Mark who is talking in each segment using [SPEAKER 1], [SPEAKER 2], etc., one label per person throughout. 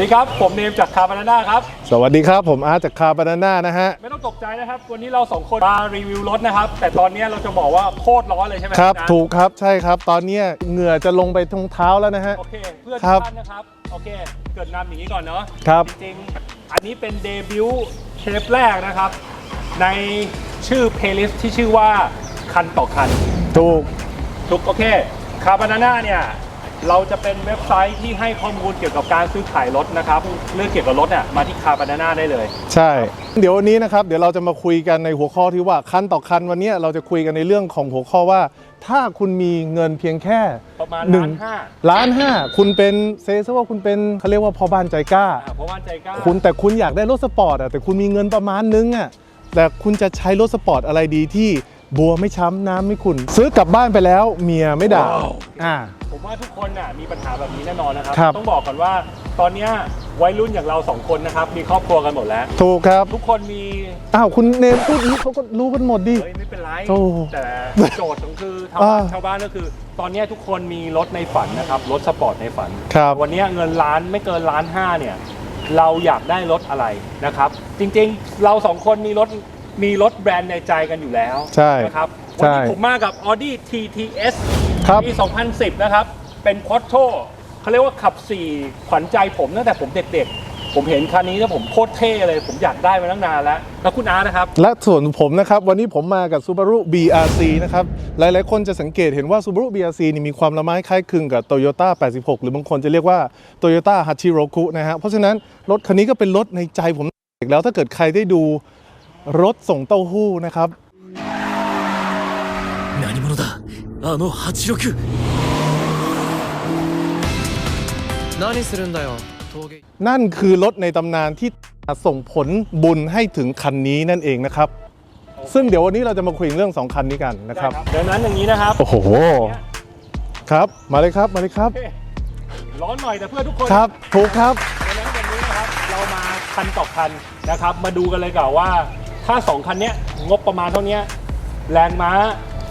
[SPEAKER 1] ดีครับ ผมเนมจากคาร์บานาน่าครับ
[SPEAKER 2] สวัสดีครับผมอาร์ตจากคาร์บานาน่านะฮะ
[SPEAKER 1] ไม่ต้องตกใจนะครับ วันนี้เราสองคนมารีวิวรถนะครับ แต่ตอนนี้เราจะบอกว่าโคตรร้อนเลยใช่ไหม
[SPEAKER 2] ครับ
[SPEAKER 1] นะ
[SPEAKER 2] ถูกครับใช่ครับ ตอนเนี้ยเหงื่อจะลงไปทงเท้าแล้วนะฮะ
[SPEAKER 1] โอเค เพื่อน
[SPEAKER 2] ครั
[SPEAKER 1] ทุ
[SPEAKER 2] บ
[SPEAKER 1] กท่านนะครับ โอเค เกิดนำอย่างนี้ก่อนเนาะ
[SPEAKER 2] ครับ
[SPEAKER 1] จริงๆอันนี้เป็นเดบิวต์เทปแรกนะครับ ในชื่อเพลย์ลิสต์ที่ชื่อว่าคันต่อคัน
[SPEAKER 2] ถูก
[SPEAKER 1] ทุกโอเคคาร์บานาน่าเนี่ย เราจะเป็นเว็บไซต์ที่ให้ข้อมูลเกี่ยวกับการซื้อขายรถนะครับเรื่องเกี่ยวกับรถเนี่ยมาที่คาร์บานาน่าได้เลย
[SPEAKER 2] ใช่ เดี๋ยววันนี้นะครับ เดี๋ยวเราจะมาคุยกันในหัวข้อที่ว่าคันต่อคันวันเนี้ยเราจะคุยกันในเรื่องของหัวข้อว่า ถ้าคุณมีเงินเพียงแค่
[SPEAKER 1] ประมาณ
[SPEAKER 2] หนึ่
[SPEAKER 1] ล้างนห้า
[SPEAKER 2] ล้านห้าคุณเป็นเซซะว่าคุณเป็นเขาเรียกว่าพ่อบ้านใจกล้า
[SPEAKER 1] อ่าเพราะว่าใจกล้า
[SPEAKER 2] คุณแต่คุณอยากได้รถสปอร์ตอะแต่คุณมีเงินประมาณนึงอะแต่คุณจะใช้รถสปอร์ตอะไรดีที่ บัวไม่ช้ำน้ำไม่ขุ่นซื้อกลับบ้านไปแล้วเมียไม่ด่าอ่า
[SPEAKER 1] ผมว่าทุกคนน่ะมีปัญหาแบบนี้แน่นอนนะครับ
[SPEAKER 2] ครับ
[SPEAKER 1] ต้องบอกก่อนว่าตอนเนี้ยวัยรุ่นอย่างเราสองคนนะครับมีครอบครัวกันหมดแล้ว
[SPEAKER 2] ถูกครับ
[SPEAKER 1] ทุกคนมี
[SPEAKER 2] อ้าวคุณเนมพูดนี้เขาก็รู้กันหมดดิ
[SPEAKER 1] เฮ้ยไม่เป็นไร
[SPEAKER 2] โอ้
[SPEAKER 1] แต่โจทย์ของคือชาว
[SPEAKER 2] อ่า
[SPEAKER 1] บ้านชาวบ้านก็คือ ตอนเนี้ยทุกคนมีรถในฝันนะครับรถสปอร์ตในฝัน
[SPEAKER 2] ครับ
[SPEAKER 1] วันเนี้ยเงินล้านไม่เกินล้านห้าเนี่ยเราอยากได้รถอะไรนะครับ จริงๆ เราสองคนมีรถ มีรถแบรนด์ในใจกันอยู่แล้ว
[SPEAKER 2] ใช่
[SPEAKER 1] นะครับ
[SPEAKER 2] ใช่
[SPEAKER 1] วันนี้ผมมากับ Audi TTS
[SPEAKER 2] ครับ
[SPEAKER 1] ปี 2010 นะครับ เป็นควอ t โ o เขาเรียกว่าขับ 4 ขวัญใจผมตั้งแต่ผมเด็กๆ ผมเห็นคันนี้แล้วผมโคตรเท่เลย ผมอยากได้มาตั้งนานแล้ว แล้วคุณอาร์ตนะครับ
[SPEAKER 2] และส่วนผมนะครับ วันนี้ผมมากับ Subaru BRC นะครับ หลายๆ คนจะสังเกตเห็นว่า Subaru BRC นี่มีความละไม้คล้ายคลึงกับ Toyota 86 หรือบางคนจะเรียกว่า Toyota Hachiroku นะฮะเพราะฉะนั้นรถคันนี้ก็เป็นรถในใจผมอีกแล้วถ้าเกิดใครได้ดู รถส่งเต้าหู้นะครับ
[SPEAKER 3] 何者だあの86何するんだよ陶芸
[SPEAKER 2] นั่นคือรถในตำนานที่ส่งผลบุญให้ถึงคันนี้นั่นเองนะครับ ซึ่งเดี๋ยววันนี้เราจะมาคุยเรื่องสองคันนี้กันนะครับ
[SPEAKER 1] ดังนั้นอย่างนี้นะครับ
[SPEAKER 2] โอ้โห ครับ มาเลยครับ มาเลยครับ
[SPEAKER 1] ร้อนหน่อยแต่เพื่อทุกคน
[SPEAKER 2] ครับ ถูกครับ
[SPEAKER 1] ดังนั้นวันนี้นะครับ เรามาคันต่อคันนะครับ มาดูกันเลยก่อนว่า ถ้า 2 คันเนี้ยงบประมาณเท่าเนี้ยแรงม้า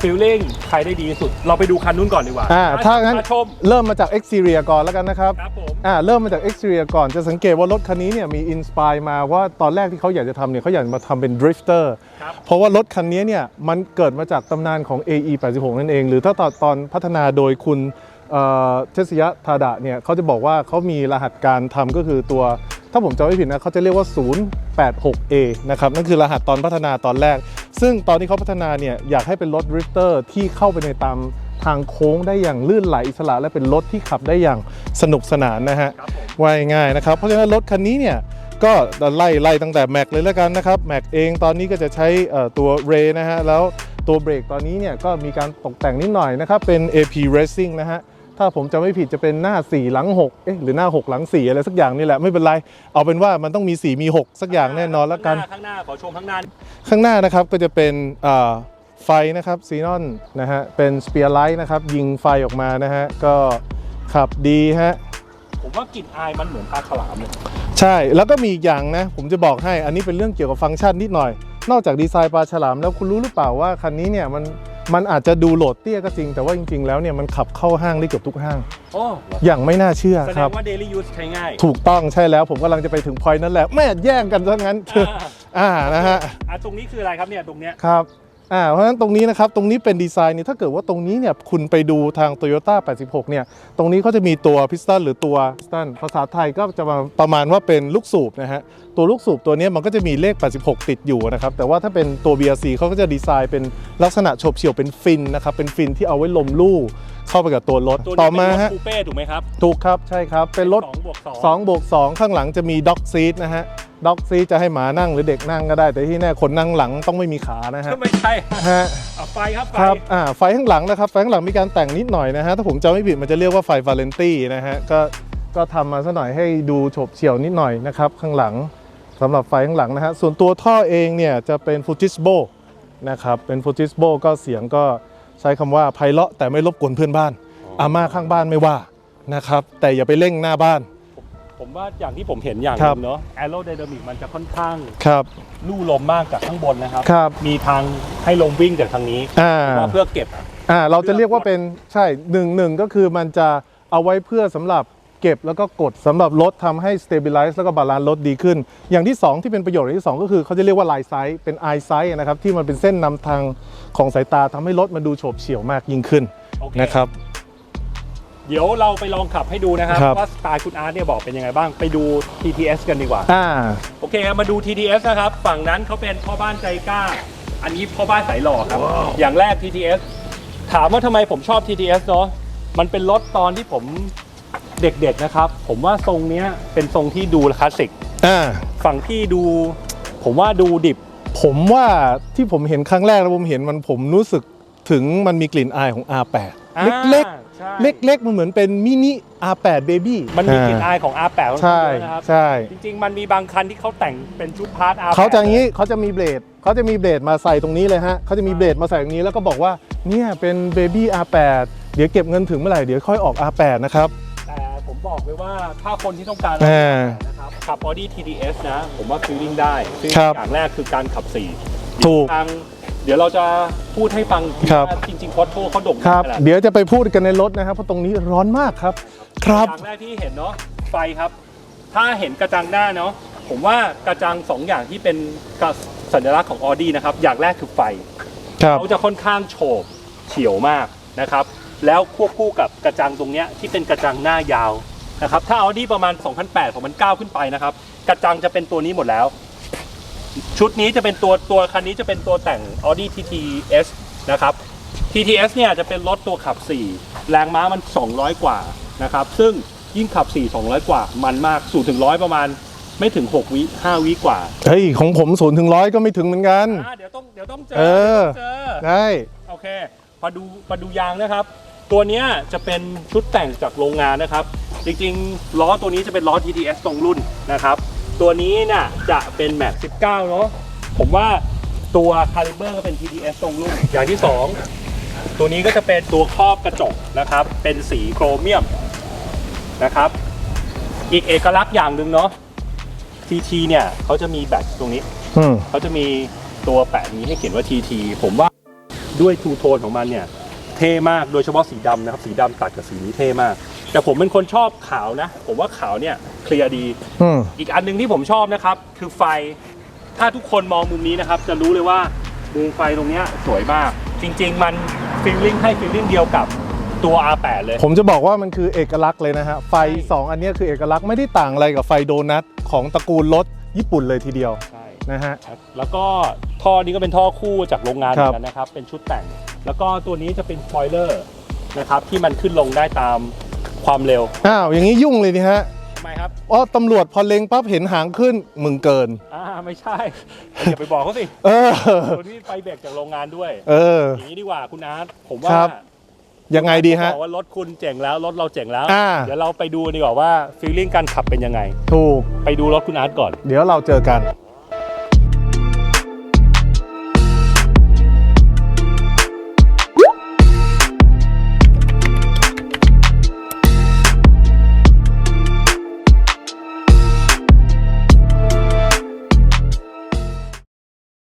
[SPEAKER 1] ฟิลลิ่งใครได้ดีที่สุด เราไปดูคันนู้นก่อนดีกว่า
[SPEAKER 2] อ่าถ้างั้น
[SPEAKER 1] มาชม
[SPEAKER 2] เริ่มมาจาก exterior ก่อนแล้วกันนะครับ
[SPEAKER 1] ครับผม
[SPEAKER 2] อ่าเริ่มมาจาก exterior ก่อนจะสังเกตว่ารถคันนี้เนี่ยมีอินสปายมาว่าตอนแรกที่เขาอยากจะทำเนี่ยเขาอยากมาทำเป็น drifter
[SPEAKER 1] ครับ
[SPEAKER 2] เพราะว่ารถคันนี้เนี่ยมันเกิดมาจากตำนานของ AE 86 นั่นเอง หรือถ้าตอนตอนพัฒนาโดยคุณ เทสยะทาดะเนี่ยเขาจะบอกว่าเขามีรหัสการทำก็คือตัว ถ้าผมจำไม่ผิดนะเขาจะเรียกว่า 086A นะครับนั่นคือรหัสตอนพัฒนาตอนแรก ซึ่งตอนที่เขาพัฒนาเนี่ยอยากให้เป็นรถดริฟเตอร์ที่เข้าไปในตามทางโค้งได้อย่างลื่นไหลอิสระ และเป็นรถที่ขับได้อย่างสนุกสนานนะฮะว่ายง่ายนะครับ เพราะฉะนั้นรถคันนี้เนี่ยก็ไล่ไล่ตั้งแต่แม็กเลยแล้วกันนะครับแม็กเองตอนนี้ก็จะใช้ตัวเรนะฮะแล้วตัวเบรกตอนนี้เนี่ยก็มีการตกแต่งนิดหน่อยนะครับเป็น AP Racing นะฮะ ถ้าผมจำไม่ผิดจะเป็นหน้า 4 หลัง6เอ๊ะหรือหน้า 6 หลัง 4 อะไรสักอย่างนี่แหละไม่เป็นไร เอาเป็นว่ามันต้องมี 4 มี 6 สักอย่างแน่นอนแล้วกัน
[SPEAKER 1] ข้างหน้าขอชมข้างหน้า
[SPEAKER 2] ข้างหน้านะครับก็จะเป็นอ่าไฟนะครับซีนอนนะฮะเป็นสเปียร์ไลท์นะครับยิงไฟออกมานะฮะก็ขับดีฮะ
[SPEAKER 1] ผมว่ากลิ่นอายมันเหมือนปลาฉลามเลย
[SPEAKER 2] ใช่แล้วก็มีอีกอย่างนะ ผมจะบอกให้อันนี้เป็นเรื่องเกี่ยวกับฟังก์ชันนิดหน่อย นอกจากดีไซน์ปลาฉลามแล้วคุณรู้หรือเปล่าว่าคันนี้เนี่ยมัน มันอาจจะดูโหลดเตี้ยก็จริง แต่ว่าจริง ๆ แล้วเนี่ยมันขับเข้าห้างได้เกือบทุกห้าง
[SPEAKER 1] โอ้
[SPEAKER 2] อย่างไม่น่าเชื่อ
[SPEAKER 1] แสด
[SPEAKER 2] ครั
[SPEAKER 1] ง
[SPEAKER 2] บ
[SPEAKER 1] ว่า daily use ใช้ง่าย
[SPEAKER 2] ถูกต้องใช่แล้วผมกำลังจะไปถึงพอยนั้นแหละแม่แย่งกันซะงั้น
[SPEAKER 1] อ่า
[SPEAKER 2] อ่านะฮะ
[SPEAKER 1] อะตรงนี้คืออะไรครับเนี่ยตรงเนี้ย
[SPEAKER 2] ครับ อ่าเพราะฉะนั้นตรงนี้นะครับตรงนี้เป็นดีไซน์เนี่ยถ้าเกิดว่าตรงนี้เนี่ยคุณไปดูทาง Toyota 86 เนี่ยตรงนี้เขาจะมีตัวพิสตันหรือตัวพิสตันภาษาไทยก็จะมาประมาณว่าเป็นลูกสูบนะฮะตัวลูกสูบตัวเนี้ยมันก็จะมีเลข 86 ติดอยู่นะครับแต่ว่าถ้าเป็นตัว BRC เขาก็จะดีไซน์เป็นลักษณะโฉบเฉี่ยวเป็นฟินนะครับเป็นฟินที่เอาไว้ลมลู่เข้าไปกับตัวรถ
[SPEAKER 1] ตัว
[SPEAKER 2] ต่
[SPEAKER 1] นี้
[SPEAKER 2] อ
[SPEAKER 1] เป็น
[SPEAKER 2] มาร
[SPEAKER 1] ถ
[SPEAKER 2] ฮะ
[SPEAKER 1] คูเป้ถูกไหมครับ
[SPEAKER 2] ถูกครับใช่ครับเป็นรถ
[SPEAKER 1] สองบวกสอง
[SPEAKER 2] 2บวก2ข้างหลังจะมีด็อกซีทนะฮะ ด็อกซีทจะให้หมานั่งหรือเด็กนั่งก็ได้ แต่ที่แน่คนนั่งหลังต้องไม่มีขานะฮะ
[SPEAKER 1] ไม่ใช่
[SPEAKER 2] ฮะ
[SPEAKER 1] อะไฟครับไฟ
[SPEAKER 2] ครับอ่าไฟข้างหลังนะครับไฟข้างหลังมีการแต่งนิดหน่อยนะฮะถ้าผมจำไม่ผิดมันจะเรียกว่าไฟวาเลนตี้นะฮะก็ก็ทำมาซะหน่อยให้ดูโฉบเฉี่ยวนิดหน่อยนะครับข้างหลังสำหรับไฟข้างหลังนะฮะส่วนตัวท่อเองเนี่ยจะเป็นฟูจิสโบนะครับเป็นฟูจิสโบก็เสียงก็ใช้คำว่าไพเราะแต่ไม่รบกวนเพื่อนบ้านอาม่าข้างบ้านไม่ว่านะครับแต่อย่าไปเร่งหน้าบ้าน
[SPEAKER 1] ผมว่าอย่างที่ผมเห็นอย่างห
[SPEAKER 2] ครั
[SPEAKER 1] นึ
[SPEAKER 2] บ
[SPEAKER 1] งเนาะแอโรไดนามิกมันจะค่อนข้าง
[SPEAKER 2] ครับ
[SPEAKER 1] ลู่ลมมากจากข้างบนนะครับ
[SPEAKER 2] ครับ
[SPEAKER 1] มีทางให้ลมวิ่งจากทางนี้
[SPEAKER 2] อ่า
[SPEAKER 1] ว่าเพื่อเก็บ
[SPEAKER 2] อ่า เราจะเรียกว่าเป็นใช่หนึ่งหนึ่งก็คือมันจะเอาไว้เพื่อสำหรับเก็บแล้วก็กดสำหรับรถทำให้ stabilize แล้วก็บาลานซ์รถดีขึ้น อย่างที่ 2 ที่เป็นประโยชน์อย่างที่ 2 ก็คือเขาจะเรียกว่า line sight เป็น eye sight นะครับ ที่มันเป็นเส้นนำทางของสายตาทำให้รถมันดูโฉบเฉี่ยวมากยิ่งขึ้น
[SPEAKER 1] โอเค
[SPEAKER 2] นะครับ
[SPEAKER 1] เดี๋ยวเราไปลองขับให้ดูนะครับ
[SPEAKER 2] ครับ
[SPEAKER 1] ว่าสไตล์คุณอาร์ตเนี่ยบอกเป็นยังไงบ้าง ไปดู TTS กันดีกว่า
[SPEAKER 2] อ่า
[SPEAKER 1] โอเคครับมาดู TTS นะครับ ฝั่งนั้นเขาเป็นพ่อบ้านใจกล้า อันนี้พ่อบ้านสายหล่อครับ อย่างแรก TTS ถามว่าทำไมผมชอบ TTS เนาะมันเป็นรถตอนที่ผมเด็กๆนะครับ ผมว่าทรงเนี้ยเป็นทรงที่ดูคลาสสิก
[SPEAKER 2] อ่า
[SPEAKER 1] ฝั่งพี่ดู ผมว่าดูดิบ
[SPEAKER 2] ผมว่าที่ผมเห็นครั้งแรกแล้วผมเห็นมันผมรู้สึกถึงมันมีกลิ่นอายของ R8 เล็ก
[SPEAKER 1] อ่า ใช่
[SPEAKER 2] ๆเล็กๆ มันเหมือนเป็นมินิ R8 Baby
[SPEAKER 1] มันมีกลิ่นอายของ R8 ค่อนข้าง
[SPEAKER 2] ใช่
[SPEAKER 1] เยอะนะครับ
[SPEAKER 2] ใช่
[SPEAKER 1] จริงๆ มันมีบางคันที่เขาแต่งเป็นชุดพาร์ท R8
[SPEAKER 2] เขาจะอย่างนี้เขาจะมีเบลดเขาจะมีเบลดมาใส่ตรงนี้เลยฮะเขาจะมีเบลดมาใส่ตรงนี้แล้วก็บอกว่าเนี่ยเป็น Baby R8 เดี๋ยวเก็บเงินถึงเมื่อไหร่เดี๋ยวค่อยออก R8 นะครับ
[SPEAKER 1] แต่ผมบอกเลยว่าถ้าคนที่ต้องการ
[SPEAKER 2] อ่า
[SPEAKER 1] นะครับขับ Audi TTS นะ ผมว่าฟีลลิ่งได้ซึ่ง
[SPEAKER 2] ครับ
[SPEAKER 1] อย่างแรกคือการขับสี่
[SPEAKER 2] ถูก
[SPEAKER 1] ทาง เดี๋ยวเราจะพูดให้ฟัง
[SPEAKER 2] ครับ
[SPEAKER 1] ว่าจริงๆควอโทเขาโด่ง
[SPEAKER 2] ครับ
[SPEAKER 1] ขนาดไหน
[SPEAKER 2] เดี๋ยวจะไปพูดกันในรถนะครับ เพราะตรงนี้ร้อนมากครับ ครับ
[SPEAKER 1] อย่างแรกที่เห็นเนาะไฟครับ ถ้าเห็นกระจังหน้าเนาะผมว่ากระจังสองอย่างที่เป็นสัญลักษณ์ของ Audi นะครับ อย่างแรกคือไฟ
[SPEAKER 2] ครับ
[SPEAKER 1] เขาจะค่อนข้างโฉบเฉียวมากนะครับ แล้วควบคู่กับกระจังตรงเนี้ยที่เป็นกระจังหน้ายาวนะครับ ถ้า Audi ประมาณ 2008 2009 ขึ้นไปนะครับ กระจังจะเป็นตัวนี้หมดแล้ว ชุดนี้จะเป็นตัวตัวคันนี้จะเป็นตัวแต่ง Audi TTS นะครับ TTS เนี่ยจะเป็นรถตัวขับ 4 แรงม้ามัน 200 กว่านะครับ ซึ่งยิ่งขับ 4 200 กว่า มันมากสู่ถึงร้อยประมาณไม่ถึง 6 วิ5วิกว่า
[SPEAKER 2] เฮ้ย ของผมศูนย์ถึงร้อยก็ไม่ถึงเหมือนกัน
[SPEAKER 1] อ่าเดี๋ยวต้องเดี๋ยวต้องเจอ
[SPEAKER 2] เออ
[SPEAKER 1] เดี๋ยวต้องเจอ
[SPEAKER 2] ได้
[SPEAKER 1] โอเคมาดูมาดูยางนะครับ ตัวเนี้ยจะเป็นชุดแต่งจากโรงงานนะครับ จริงๆ ล้อตัวนี้จะเป็นล้อ TTS ตรงรุ่นนะครับ ตัวนี้เนี่ยจะเป็นแม็ก19 เนาะผมว่าตัวคาลิเบอร์ก็เป็น TTS ตรงรุ่นอย่างที่ 2 ตัวนี้ก็จะเป็นตัวครอบกระจกนะครับ เป็นสีโครเมียมนะครับ อีกเอกลักษณ์อย่างหนึ่งเนาะ TT เนี่ยเขาจะมีแบตตรงนี้
[SPEAKER 2] อืม
[SPEAKER 1] เขาจะมีตัวแปะนี้ให้เขียนว่า TT ผมว่าด้วยทูโทนของมันเนี่ย เท่มากโดยเฉพาะสีดำนะครับ สีดำตัดกับสีนี้เท่มาก แต่ผมเป็นคนชอบขาวนะ ผมว่าขาวเนี่ย เคลียร์ดี
[SPEAKER 2] อืม
[SPEAKER 1] อีกอันหนึงที่ผมชอบนะครับ คือไฟ ถ้าทุกคนมองมุมนี้นะครับ จะรู้เลยว่ามุมไฟตรงเนี้ยสวยมาก จริง ๆ มันฟีลลิ่งให้ฟีลลิ่งเดียวกับตัว R8 เลย
[SPEAKER 2] ผมจะบอกว่ามันคือเอกลักษณ์เลยนะฮะ ไฟ
[SPEAKER 1] ใช่
[SPEAKER 2] 2 อันเนี้ยคือเอกลักษณ์ไม่ได้ต่างอะไรกับไฟโดนัทของตระกูลรถญี่ปุ่นเลยทีเดียว
[SPEAKER 1] ใช่
[SPEAKER 2] นะฮะ
[SPEAKER 1] ครับแล้วก็ท่อนี้ก็เป็นท่อคู่จากโรงงานเห
[SPEAKER 2] ค
[SPEAKER 1] มื
[SPEAKER 2] รั
[SPEAKER 1] อบนกันนะครับ เป็นชุดแต่ง แล้วก็ตัวนี้จะเป็นสปอยเลอร์นะครับที่มันขึ้นลงได้ตามความเร็ว
[SPEAKER 2] อ้าว อย่างนี้ยุ่งเลยนี่ฮะ
[SPEAKER 1] ทำไมครับ
[SPEAKER 2] อ๋อตำรวจพอเล็งปั๊บเห็นหางขึ้นมึงเกิน
[SPEAKER 1] อ่าไม่ใช่ อย่าไปบอกเขาสิ
[SPEAKER 2] เออ
[SPEAKER 1] ตัวนี้ไฟเบรกจากโรงงานด้วย
[SPEAKER 2] เออ
[SPEAKER 1] อย่างนี้ดีกว่าคุณอาร์ตผมว่า
[SPEAKER 2] ครับ ยังไงดีฮะ
[SPEAKER 1] บอกว่ารถคุณเจ๋งแล้วรถเราเจ๋งแล้ว
[SPEAKER 2] อ่า
[SPEAKER 1] เดี๋ยวเราไปดูดีกว่าว่าฟีลลิ่งการขับเป็นยังไง
[SPEAKER 2] ถูก
[SPEAKER 1] ไปดูรถคุณอาร์ตก่อน
[SPEAKER 2] เดี๋ยวเราเจอกัน